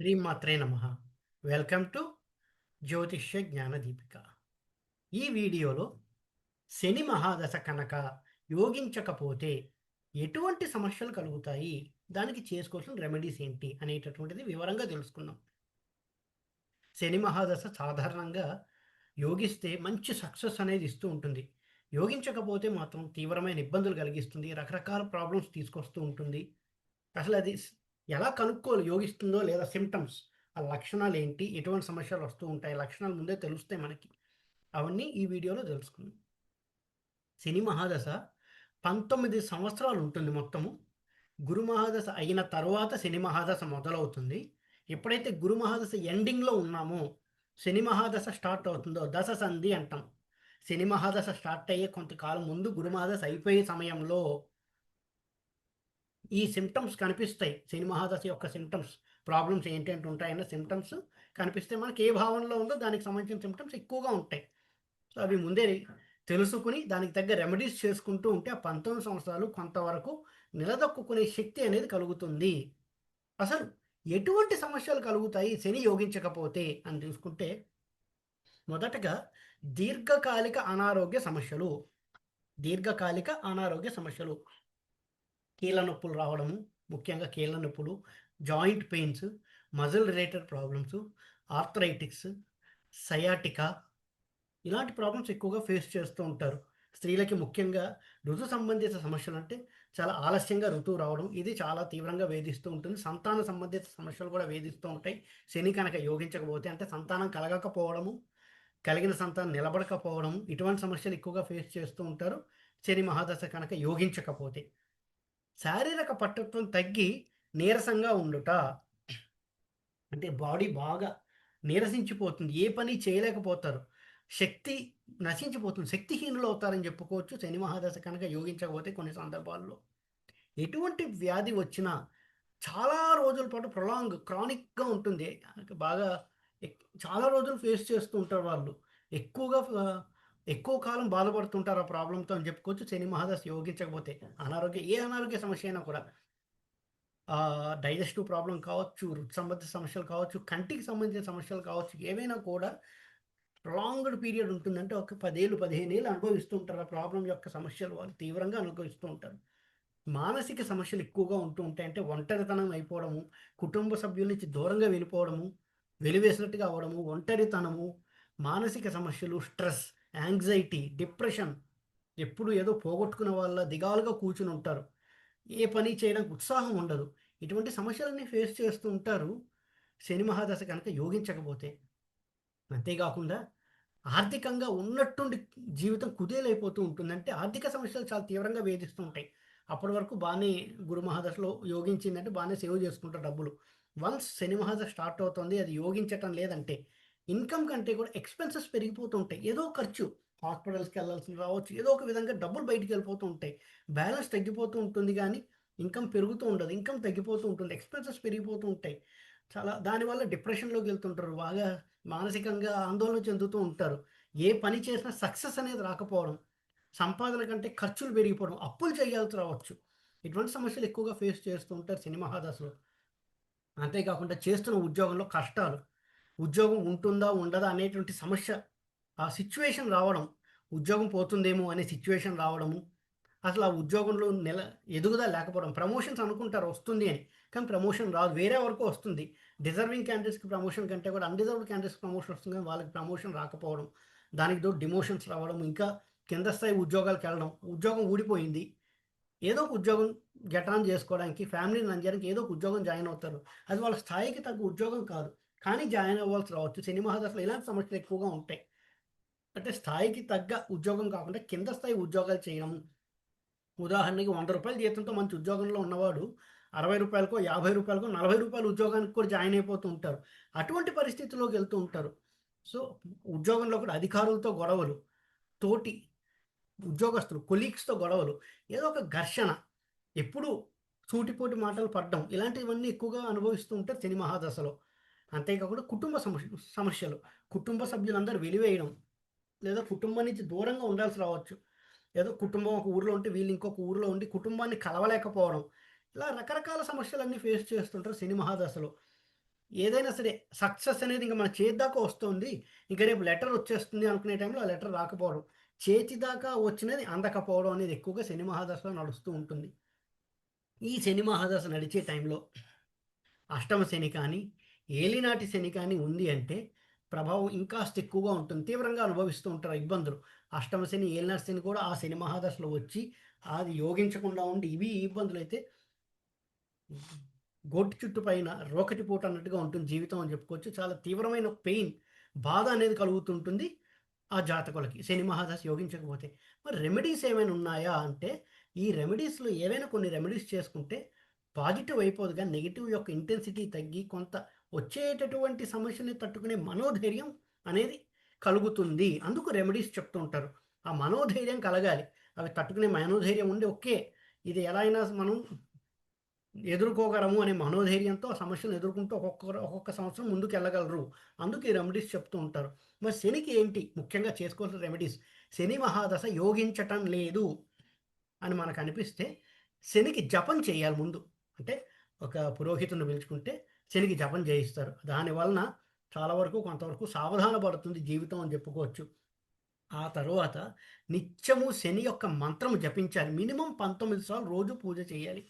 శ్రీమాత్రే నమ. Welcome to జ్యోతిష్య జ్ఞాన దీపిక ఈ వీడియోలో శని మహాదశ కనుక యోగించకపోతే ఎటువంటి సమస్యలు కలుగుతాయి? దానికి చేసుకోవాల్సిన రెమెడీస్ ఏంటి? అనేటటువంటిది వివరంగా తెలుసుకుందాం. శని మహాదశ సాధారణంగా యోగిస్తే మంచి సక్సెస్ అనేది ఇస్తూ ఉంటుంది. యోగించకపోతే మాత్రం తీవ్రమైన ఇబ్బందులు కలిగిస్తుంది. రకరకాల ప్రాబ్లమ్స్ తీసుకొస్తూ ఉంటుంది. అసలు అది ఎలా కనుక్కోవాలి యోగిస్తుందో లేదా సిమ్టమ్స్ ఆ లక్షణాలు ఏంటి ఎటువంటి సమస్యలు వస్తూ ఉంటాయి లక్షణాలు ముందే తెలుస్తాయి మనకి. అవన్నీ ఈ వీడియోలో తెలుసుకుందాం. శని మహాదశ పంతొమ్మిది సంవత్సరాలు ఉంటుంది మొత్తము. గురు మహాదశ అయిన తర్వాత శని మహాదశ మొదలవుతుంది. ఎప్పుడైతే గురు మహాదశ ఎండింగ్లో ఉన్నామో శని మహాదశ స్టార్ట్ అవుతుందో దశ సంధి అంటాం. శని మహాదశ స్టార్ట్ అయ్యే కొంతకాలం ముందు గురు మహాదశ అయిపోయే సమయంలో ఈ సిమ్టమ్స్ కనిపిస్తాయి. శని మహాదశ యొక్క సిమ్టమ్స్ ప్రాబ్లమ్స్ ఏంటంటే ఉంటాయన్న సిమ్టమ్స్ కనిపిస్తే మనకి ఏ భావనలో ఉందో దానికి సంబంధించిన సిమ్టమ్స్ ఎక్కువగా ఉంటాయి. సో అవి ముందే తెలుసుకుని దానికి తగ్గ రెమెడీస్ చేసుకుంటూ ఉంటే ఆ పంతొమ్మిది సంవత్సరాలు కొంతవరకు నిలదొక్కునే శక్తి అనేది కలుగుతుంది. అసలు ఎటువంటి సమస్యలు కలుగుతాయి? శని యోగించకపోతే అని చూసుకుంటే మొదటగా దీర్ఘకాలిక అనారోగ్య సమస్యలు. దీర్ఘకాలిక అనారోగ్య సమస్యలు. కీళ్ళ నొప్పులు రావడము ముఖ్యంగా కీళ్ళ నొప్పులు joint pains muscle related problems arthritics sciatica ఇలాంటి ప్రాబ్లమ్స్ ఎక్కువగా ఫేస్ చేస్తూ ఉంటారు. స్త్రీలకి ముఖ్యంగా ఋతు సంబంధిత సమస్యలు అంటే చాలా ఆలస్యంగా ఋతువు రావడం ఇది చాలా తీవ్రంగా వేధిస్తూ ఉంటుంది. సంతాన సంబంధిత సమస్యలు కూడా వేధిస్తూ ఉంటాయి. శని కనుక యోగించకపోతే అంటే సంతానం కలగకపోవడము కలిగిన సంతానం నిలబడకపోవడం ఇటువంటి సమస్యలు ఎక్కువగా ఫేస్ చేస్తూ ఉంటారు. శని మహాదశ కనుక యోగించకపోతే. శారీరక పట్టుత్వం తగ్గి నీరసంగా ఉండుట. అంటే బాడీ బాగా నీరసించిపోతుంది. ఏ పని చేయలేకపోతారు. శక్తి నశించిపోతుంది. శక్తిహీనులు అవుతారని చెప్పుకోవచ్చు. శని మహాదశ కనుక యోగించకపోతే కొన్ని సందర్భాల్లో. ఎటువంటి వ్యాధి వచ్చినా చాలా రోజుల పాటు ప్రొలాంగ్ క్రానిక్గా ఉంటుంది. బాగా చాలా రోజులు ఫేస్ చేస్తూ ఉంటారు వాళ్ళు. ఎక్కువగా ఎక్కువ కాలం బాధపడుతుంటారు ఆ ప్రాబ్లంతో అని చెప్పుకోవచ్చు. శని మహాదశ యోగించకపోతే అనారోగ్య ఏ అనారోగ్య సమస్య అయినా కూడా డైజెస్టివ్ ప్రాబ్లం కావచ్చు రుచి సంబంధ సమస్యలు కావచ్చు కంటికి సంబంధించిన సమస్యలు కావచ్చు ఏవైనా కూడా లాంగ్డ్ పీరియడ్ ఉంటుందంటే ఒక పదేళ్ళు పదిహేను ఏళ్ళు అనుభవిస్తూ ఉంటారు ఆ ప్రాబ్లం యొక్క సమస్యలు వాళ్ళు తీవ్రంగా అనుభవిస్తూ ఉంటారు. మానసిక సమస్యలు ఎక్కువగా ఉంటూ ఉంటాయి అంటే ఒంటరితనం అయిపోవడము కుటుంబ సభ్యుల నుంచి దూరంగా వెళ్ళిపోవడము వెలివేసినట్టుగా అవ్వడము ఒంటరితనము మానసిక సమస్యలు స్ట్రెస్ యాంగ్జైటీ డిప్రెషన్ ఎప్పుడు ఏదో పోగొట్టుకున్న వాళ్ళ దిగాలుగా కూర్చుని ఉంటారు. ఏ పని చేయడానికి ఉత్సాహం ఉండదు. ఇటువంటి సమస్యలన్నీ ఫేస్ చేస్తూ ఉంటారు. శని మహాదశ కనుక యోగించకపోతే అంతేకాకుండా ఆర్థికంగా ఉన్నట్టుండి జీవితం కుదేలైపోతూ ఉంటుంది అంటే ఆర్థిక సమస్యలు చాలా తీవ్రంగా వేధిస్తూ ఉంటాయి. అప్పటి వరకు బాగానే గురు మహాదశలో యోగించిందంటే బాగానే సేవ్ చేసుకుంటారు డబ్బులు. వన్స్ శని మహాదశ స్టార్ట్ అవుతుంది అది యోగించటం లేదంటే ఇన్కమ్ కంటే కూడా ఎక్స్పెన్సెస్ పెరిగిపోతూ ఉంటాయి. ఏదో ఖర్చు హాస్పిటల్స్కి వెళ్ళాల్సి రావచ్చు ఏదో ఒక విధంగా డబ్బులు బయటికి వెళ్ళిపోతూ ఉంటాయి. బ్యాలెన్స్ తగ్గిపోతూ ఉంటుంది కానీ ఇన్కమ్ పెరుగుతూ ఉండదు. ఇన్కమ్ తగ్గిపోతూ ఉంటుంది. ఎక్స్పెన్సెస్ పెరిగిపోతూ ఉంటాయి. చాలా దానివల్ల డిప్రెషన్లోకి వెళ్తుంటారు. బాగా మానసికంగా ఆందోళన చెందుతూ ఉంటారు. ఏ పని చేసినా సక్సెస్ అనేది రాకపోవడం సంపాదన కంటే ఖర్చులు పెరిగిపోవడం అప్పులు చేయాల్సి రావచ్చు. ఇటువంటి సమస్యలు ఎక్కువగా ఫేస్ చేస్తూ ఉంటారు సినిమా దశలో అంతేకాకుండా చేస్తున్న ఉద్యోగంలో కష్టాలు ఉద్యోగం ఉంటుందా ఉండదా అనేటువంటి సమస్య ఆ సిచ్యువేషన్ రావడం ఉద్యోగం పోతుందేమో అనే సిచ్యువేషన్ రావడము అసలు ఆ ఉద్యోగంలో నెల ఎదుగుదా లేకపోవడం ప్రమోషన్స్ అనుకుంటారు వస్తుంది అని కానీ ప్రమోషన్ రాదు వేరే వరకు వస్తుంది. డిజర్వింగ్ క్యాండిడేట్స్కి ప్రమోషన్ కంటే కూడా అన్డిజర్వ్డ్ క్యాండిడేట్స్కి ప్రమోషన్ వస్తుంది కానీ వాళ్ళకి ప్రమోషన్ రాకపోవడం దానికి తోడు డిమోషన్స్ రావడం ఇంకా కింద స్థాయి ఉద్యోగాలకు వెళ్ళడం ఉద్యోగం ఊడిపోయింది ఏదో ఒక ఉద్యోగం గెటాన్ చేసుకోవడానికి ఫ్యామిలీని అంజడానికి ఏదో ఒక ఉద్యోగం జాయిన్ అవుతారు. అది వాళ్ళ స్థాయికి తగ్గ ఉద్యోగం కాదు. కానీ జాయిన్ అవ్వాల్సి రావచ్చు. సినిమా దశలో ఇలాంటి సమస్యలు ఎక్కువగా ఉంటాయి. అంటే స్థాయికి తగ్గ ఉద్యోగం కాకుండా కింద స్థాయి ఉద్యోగాలు చేయడం. ఉదాహరణకి వంద రూపాయల జీతంతో మంచి ఉద్యోగంలో ఉన్నవాడు అరవై రూపాయలకో యాభై రూపాయలకో నలభై రూపాయల ఉద్యోగానికి కూడా జాయిన్ అయిపోతూ ఉంటారు. అటువంటి పరిస్థితిలోకి వెళ్తూ ఉంటారు. సో ఉద్యోగంలో కూడా అధికారులతో గొడవలు తోటి ఉద్యోగస్తులు కొలీగ్స్తో గొడవలు ఏదో ఒక ఘర్షణ ఎప్పుడు సూటిపోటి మాటలు పడడం ఇలాంటివన్నీ ఎక్కువగా అనుభవిస్తూ ఉంటారు సినిమా దశలో అంతేకాకుండా కుటుంబ సమస్య సమస్యలు. కుటుంబ సభ్యులందరూ వెలివేయడం లేదా కుటుంబం నుంచి దూరంగా ఉండాల్సి రావచ్చు. ఏదో కుటుంబం ఒక ఊర్లో ఉంటే వీళ్ళు ఇంకొక ఊర్లో ఉండి కుటుంబాన్ని కలవలేకపోవడం. ఇలా రకరకాల సమస్యలన్నీ ఫేస్ చేస్తుంటారు సినిమా మహాదశలో. ఏదైనా సరే సక్సెస్ అనేది ఇంకా మన చేతిదాకా వస్తుంది. ఇంకా రేపు లెటర్ వచ్చేస్తుంది అనుకునే టైంలో ఆ లెటర్ రాకపోవడం. చేతి దాకా వచ్చినది అందకపోవడం అనేది ఎక్కువగా శని మహాదశలో నడుస్తూ ఉంటుంది. ఈ శని మహాదశ నడిచే టైంలో అష్టమ శని కానీ ఏలినాటి శని కానీ ఉంది అంటే ప్రభావం ఇంకాస్త ఎక్కువగా ఉంటుంది. తీవ్రంగా అనుభవిస్తూ ఉంటారు ఇబ్బందులు. అష్టమ శని ఏలినాటి శని కూడా ఆ శని మహాదశలో వచ్చి అది యోగించకుండా ఉండి ఇవి ఇబ్బందులు అయితే గోటి చుట్టు పైన రోకటి పూట అన్నట్టుగా ఉంటుంది జీవితం అని చెప్పుకోవచ్చు. చాలా తీవ్రమైన పెయిన్ బాధ అనేది కలుగుతుంటుంది ఆ జాతకులకి. శని మహాదశ యోగించకపోతే మరి రెమెడీస్ ఏమైనా ఉన్నాయా అంటే ఈ రెమెడీస్లో ఏవైనా కొన్ని రెమెడీస్ చేసుకుంటే పాజిటివ్ అయిపోదు కానీ నెగిటివ్ యొక్క ఇంటెన్సిటీ తగ్గి కొంత వచ్చేటటువంటి సమస్యని తట్టుకునే మనోధైర్యం అనేది కలుగుతుంది. అందుకు రెమెడీస్ చెప్తూ ఉంటారు. ఆ మనోధైర్యం కలగాలి. అవి తట్టుకునే మనోధైర్యం ఉండి ఓకే ఇది ఎలా అయినా మనం ఎదుర్కోగలము అనే మనోధైర్యంతో ఆ సమస్యను ఎదుర్కొంటూ ఒక్కొక్క ఒక్కొక్క సంవత్సరం ముందుకు వెళ్ళగలరు. అందుకు ఈ రెమెడీస్ చెప్తూ ఉంటారు. మరి శనికి ఏంటి? ముఖ్యంగా చేసుకోవాల్సిన రెమెడీస్ శని మహాదశ యోగించటం లేదు అని మనకు అనిపిస్తే శనికి జపం చేయాలి ముందు. అంటే ఒక పురోహితుని పిలుచుకుంటే శనికి జపం చేయిస్తారు. దానివలన చాలా వరకు కొంతవరకు సావధాన పడుతుంది జీవితం అని చెప్పుకోవచ్చు. ఆ తర్వాత నిత్యము శని యొక్క మంత్రం జపించాలి. మినిమం పంతొమ్మిది సార్లు రోజు పూజ చేయాలి.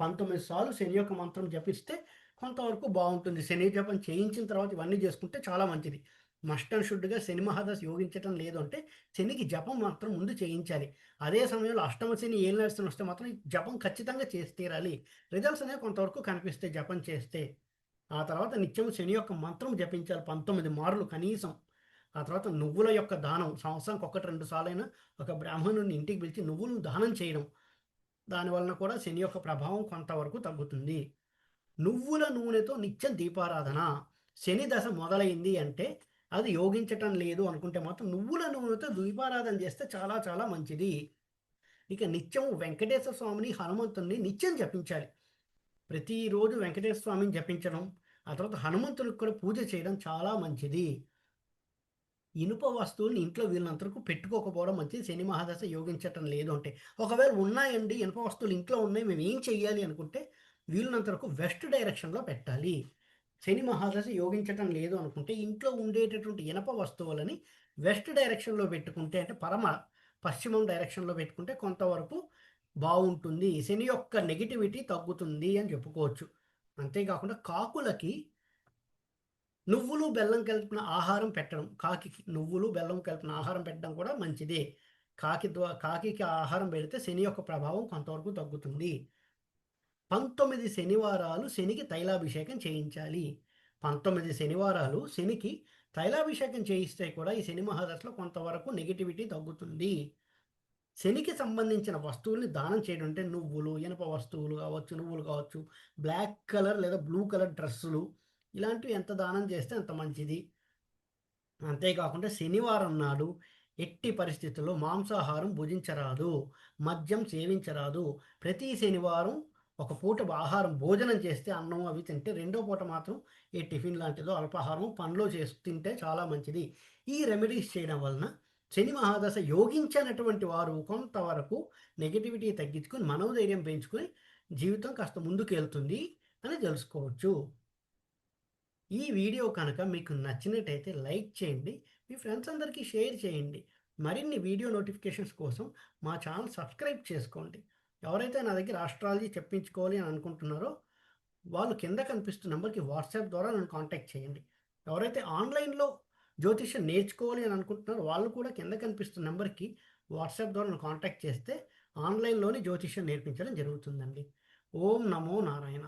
పంతొమ్మిది సార్లు శని యొక్క మంత్రం జపిస్తే కొంతవరకు బాగుంటుంది. శని జపం చేయించిన తర్వాత ఇవన్నీ చేసుకుంటే చాలా మంచిది. మస్ట్ అండ్ షుడ్గా శని మహాదశ యోగించటం లేదు అంటే శనికి జపం మాత్రం ముందు చేయించాలి. అదే సమయంలో అష్టమ శని ఏం నడుస్తున్న వస్తే మాత్రం జపం ఖచ్చితంగా చేసి తీరాలి. రిజల్ట్స్ అనేవి కొంతవరకు కనిపిస్తే జపం చేస్తే. ఆ తర్వాత నిత్యం శని యొక్క మంత్రం జపించాలి. పంతొమ్మిది మార్లు కనీసం. ఆ తర్వాత నువ్వుల యొక్క దానం. సంవత్సరానికి ఒకటి రెండు సార్లైనా ఒక బ్రాహ్మణుని ఇంటికి పిలిచి నువ్వులను దానం చేయడం. దాని వలన కూడా శని యొక్క ప్రభావం కొంతవరకు తగ్గుతుంది. నువ్వుల నూనెతో నిత్యం దీపారాధన. శని దశ మొదలైంది అంటే అది యోగించటం లేదు అనుకుంటే మాత్రం నువ్వుల నూనెతో దీపారాధన చేస్తే చాలా చాలా మంచిది. ఇక నిత్యం వెంకటేశ్వర స్వామిని హనుమంతుని నిత్యం జపించాలి. ప్రతిరోజు వెంకటేశ్వర స్వామిని జపించడం ఆ తర్వాత హనుమంతునికి కూడా పూజ చేయడం చాలా మంచిది. ఇనుప వస్తువుల్ని ఇంట్లో వీళ్ళంతరకు పెట్టుకోకపోవడం మంచిది. శని మహాదశ యోగించటం లేదు అంటే. ఒకవేళ ఉన్నాయండి ఇనుప వస్తువులు ఇంట్లో ఉన్నాయి మేము ఏం చెయ్యాలి అనుకుంటే వీళ్ళనంతరకు వెస్ట్ డైరెక్షన్లో పెట్టాలి. శని మహాదశ యోగించటం లేదు అనుకుంటే ఇంట్లో ఉండేటటువంటి ఇనప వస్తువులని వెస్ట్ డైరెక్షన్లో పెట్టుకుంటే అంటే పరమ పశ్చిమం డైరెక్షన్లో పెట్టుకుంటే కొంతవరకు బాగుంటుంది. శని యొక్క నెగిటివిటీ తగ్గుతుంది అని చెప్పుకోవచ్చు. అంతేకాకుండా కాకులకి నువ్వులు బెల్లం కలిపిన ఆహారం పెట్టడం కాకి నువ్వులు బెల్లం కలిపిన ఆహారం పెట్టడం కూడా మంచిదే. కాకి ద్వారా కాకికి ఆహారం పెడితే శని యొక్క ప్రభావం కొంతవరకు తగ్గుతుంది. పంతొమ్మిది శనివారాలు శనికి తైలాభిషేకం చేయించాలి. పంతొమ్మిది శనివారాలు శనికి తైలాభిషేకం చేయిస్తే కూడా ఈ శని మహాదశలో కొంతవరకు నెగిటివిటీ తగ్గుతుంది. శనికి సంబంధించిన వస్తువుల్ని దానం చేయడం అంటే నువ్వులు ఇనప వస్తువులు కావచ్చు నువ్వులు కావచ్చు బ్లాక్ కలర్ లేదా బ్లూ కలర్ డ్రెస్సులు ఇలాంటివి ఎంత దానం చేస్తే అంత మంచిది. అంతేకాకుండా శనివారం నాడు ఎట్టి పరిస్థితుల్లో మాంసాహారం భుజించరాదు మద్యం సేవించరాదు. ప్రతి శనివారం ఒక పూట ఆహారం భోజనం చేస్తే అన్నం అవి తింటే రెండో పూట మాత్రం ఏ టిఫిన్ లాంటిదో అల్పాహారం పనిలో చేసి తింటే చాలా మంచిది. ఈ రెమెడీస్ చేయడం వలన శని మహాదశ యోగించినటువంటి వారు కొంతవరకు నెగిటివిటీ తగ్గించుకొని మనోధైర్యం పెంచుకొని జీవితం కాస్త ముందుకు వెళ్తుంది అని తెలుసుకోవచ్చు. ఈ వీడియో కనుక మీకు నచ్చినట్టయితే లైక్ చేయండి మీ ఫ్రెండ్స్ అందరికీ షేర్ చేయండి. మరిన్ని వీడియో నోటిఫికేషన్స్ కోసం మా ఛానల్ సబ్స్క్రైబ్ చేసుకోండి. ఎవరైతే నా దగ్గర ఆస్ట్రాలజీ చెప్పించుకోవాలి అని అనుకుంటున్నారో వాళ్ళు కింద కనిపిస్తున్న నెంబర్కి వాట్సాప్ ద్వారా నన్ను కాంటాక్ట్ చేయండి. ఎవరైతే ఆన్లైన్లో జ్యోతిష్యం నేర్చుకోవాలి అని అనుకుంటున్నారు. వాళ్ళు కూడా కింద కనిపిస్తున్న నెంబర్కి వాట్సాప్ ద్వారా కాంటాక్ట్ చేస్తే ఆన్లైన్లోనే జ్యోతిష్యం నేర్పించడం జరుగుతుందండి. ఓం నమో నారాయణ.